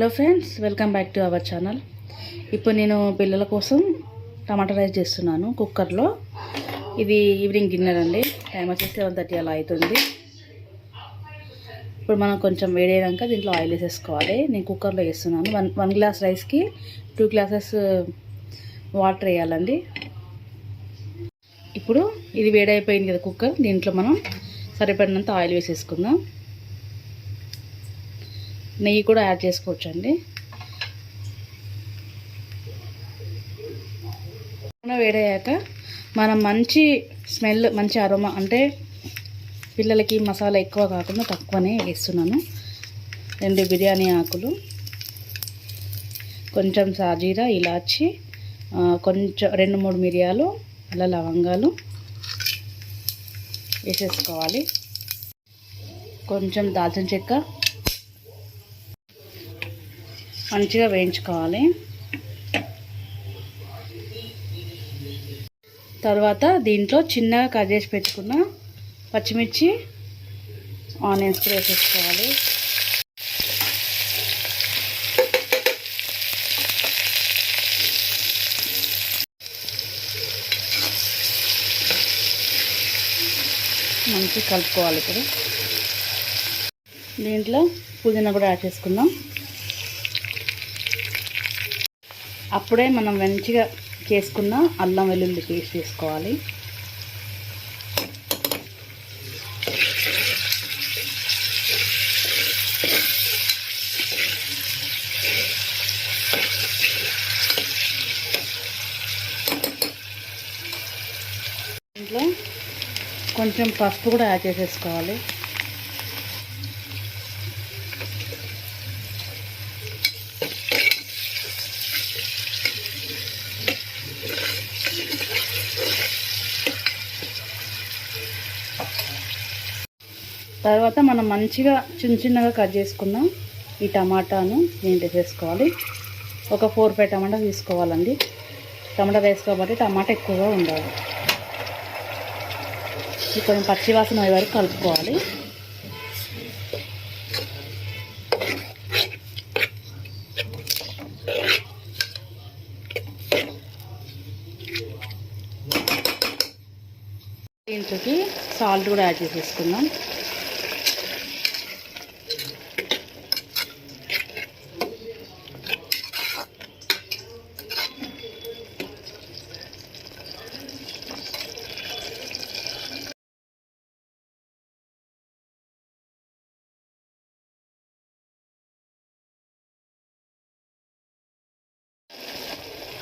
Hello friends welcome back to our channel. ఇప్పుడు నేను పిల్లల కోసం టమాటా రైస్ చేస్తున్నాను కుక్కర్లో. ఇది ఈవినింగ్ డిన్నర్ అండి. టైం వచ్చేసి సెవెన్ థర్టీ అలా అవుతుంది. ఇప్పుడు మనం కొంచెం వేడైనాక దీంట్లో ఆయిల్ వేసేసుకోవాలి. నేను కుక్కర్లో వేస్తున్నాను. వన్ వన్ గ్లాస్ రైస్కి టూ గ్లాసెస్ uh, వాటర్ వేయాలండి. ఇప్పుడు ఇది వేడైపోయింది కదా కుక్కర్. దీంట్లో మనం సరిపడినంత ఆయిల్ వేసేసుకుందాం. నెయ్యి కూడా యాడ్ చేసుకోవచ్చు అండి వేడయ్యాక మనం మంచి స్మెల్ మంచి అరోమా అంటే పిల్లలకి మసాలా ఎక్కువ కాకుండా తక్కువనే వేస్తున్నాను. రెండు బిర్యానీ ఆకులు కొంచెం సాజీరా ఇలాచి కొంచెం రెండు మూడు మిరియాలు అలా లవంగాలు వేసేసుకోవాలి. కొంచెం దాల్చిన చెక్క మంచిగా వేయించుకోవాలి. తర్వాత దీంట్లో చిన్నగా కట్ చేసి పెట్టుకున్న పచ్చిమిర్చి ఆనియన్స్ కూడా వేసేసుకోవాలి. మంచిగా కలుపుకోవాలి ఇప్పుడు. దీంట్లో పుదీనా కూడా యాడ్ చేసుకుందాం. అప్పుడే మనం మంచిగా చేసుకున్న అల్లం వెల్లుల్లి పేస్ట్ తీసుకోవాలి కొంచెం పసుపు కూడా యాడ్ చేసేసుకోవాలి. తర్వాత మనం మంచిగా చిన్న చిన్నగా కట్ చేసుకున్నాం ఈ టమాటాను దీంట్లో వేసుకోవాలి ఒక ఫోర్ ఫైవ్ టమాటా తీసుకోవాలండి. టమాటా వేసుకోబట్టి టమాటా ఎక్కువగా ఉండాలి. కొంచెం పచ్చివాసన అయ్యే వరకు కలుపుకోవాలి. దీంట్లోకి సాల్ట్ కూడా యాడ్ చేసేసుకుందాం.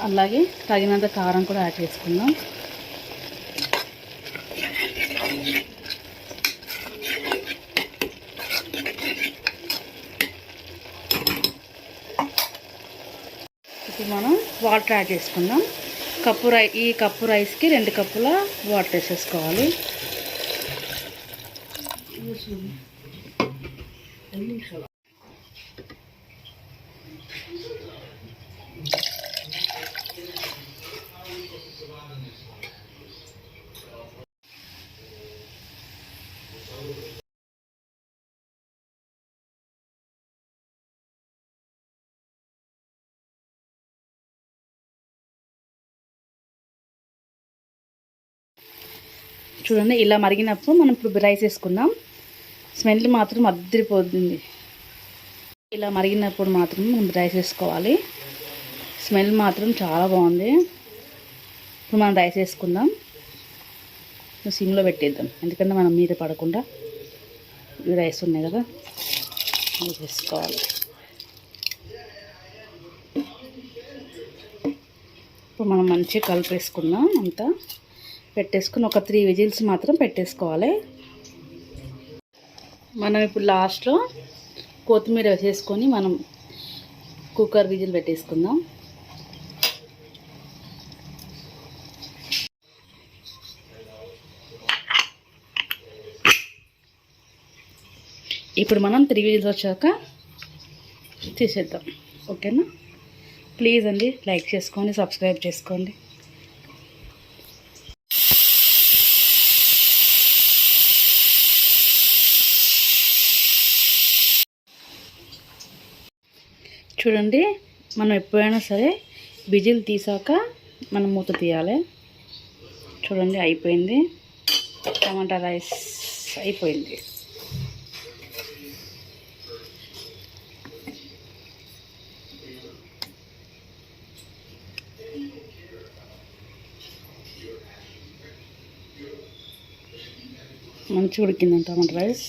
అలాగే తగినంత కారం కూడా యాడ్ చేసుకుందాం. ఇప్పుడు మనం వాటర్ యాడ్ చేసుకుందాం. కప్పు రై ఈ కప్పు రైస్కి రెండు కప్పుల వాటర్ వేసేసుకోవాలి. చూడండి ఇలా మరిగినప్పుడు మనం ఇప్పుడు రైస్ వేసుకుందాం. స్మెల్ మాత్రం అద్దరిపోతుంది. ఇలా మరిగినప్పుడు మాత్రం మనం రైస్ వేసుకోవాలి. స్మెల్ మాత్రం చాలా బాగుంది. ఇప్పుడు మనం రైస్ వేసుకుందాం. సిమ్లో పెట్టేద్దాం. ఎందుకంటే మనం మీద పడకుండా ఇవి రైస్ ఉన్నాయి కదా ఇవి వేసుకోవాలి. ఇప్పుడు మనం మంచిగా కలిపేసుకుందాం అంతా. పెట్టేసుకుని ఒక త్రీ విజిల్స్ మాత్రం పెట్టేసుకోవాలి. మనం ఇప్పుడు లాస్ట్లో కొత్తిమీర వేసేసుకొని మనం కుక్కర్ విజిల్ పెట్టేసుకుందాం. ఇప్పుడు మనం త్రీ విజిల్స్ వచ్చాక తీసేద్దాం. ఓకేనా? ప్లీజ్ అండి లైక్ చేసుకోండి సబ్స్క్రైబ్ చేసుకోండి. చూడండి మనం ఎప్పుడైనా సరే బిజిల్ తీసాక మనం మూత తీయాలి. చూడండి అయిపోయింది. టమాటా రైస్ అయిపోయింది. మంచిగా ఉడికిందంట టమాటా రైస్.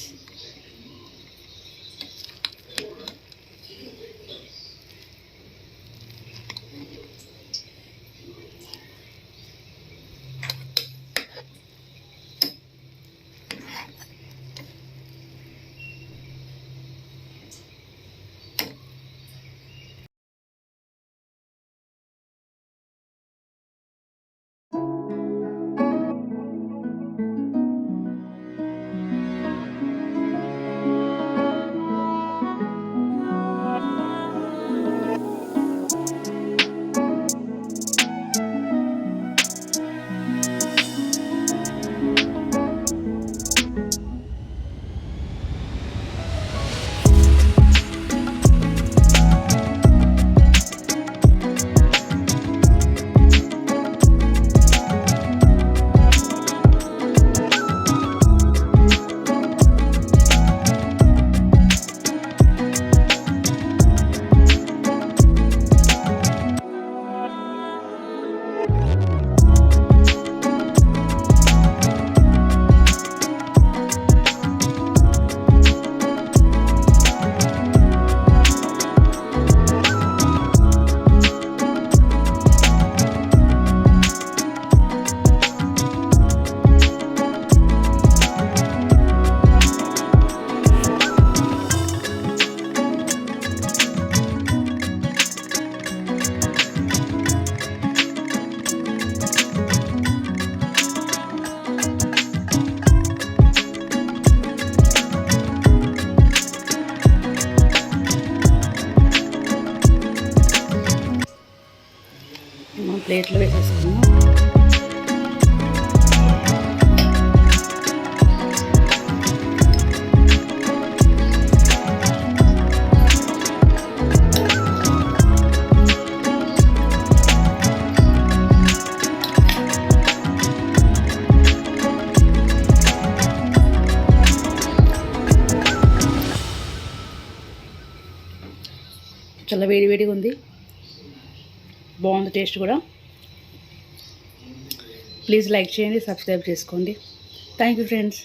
ప్లేట్లో వేసేసుకున్నాం చాలా వేడి వేడిగా ఉంది. బాగుంది టేస్ట్ కూడా. ప్లీజ్ లైక్ చేయండి సబ్స్క్రైబ్ చేసుకోండి. Thank you friends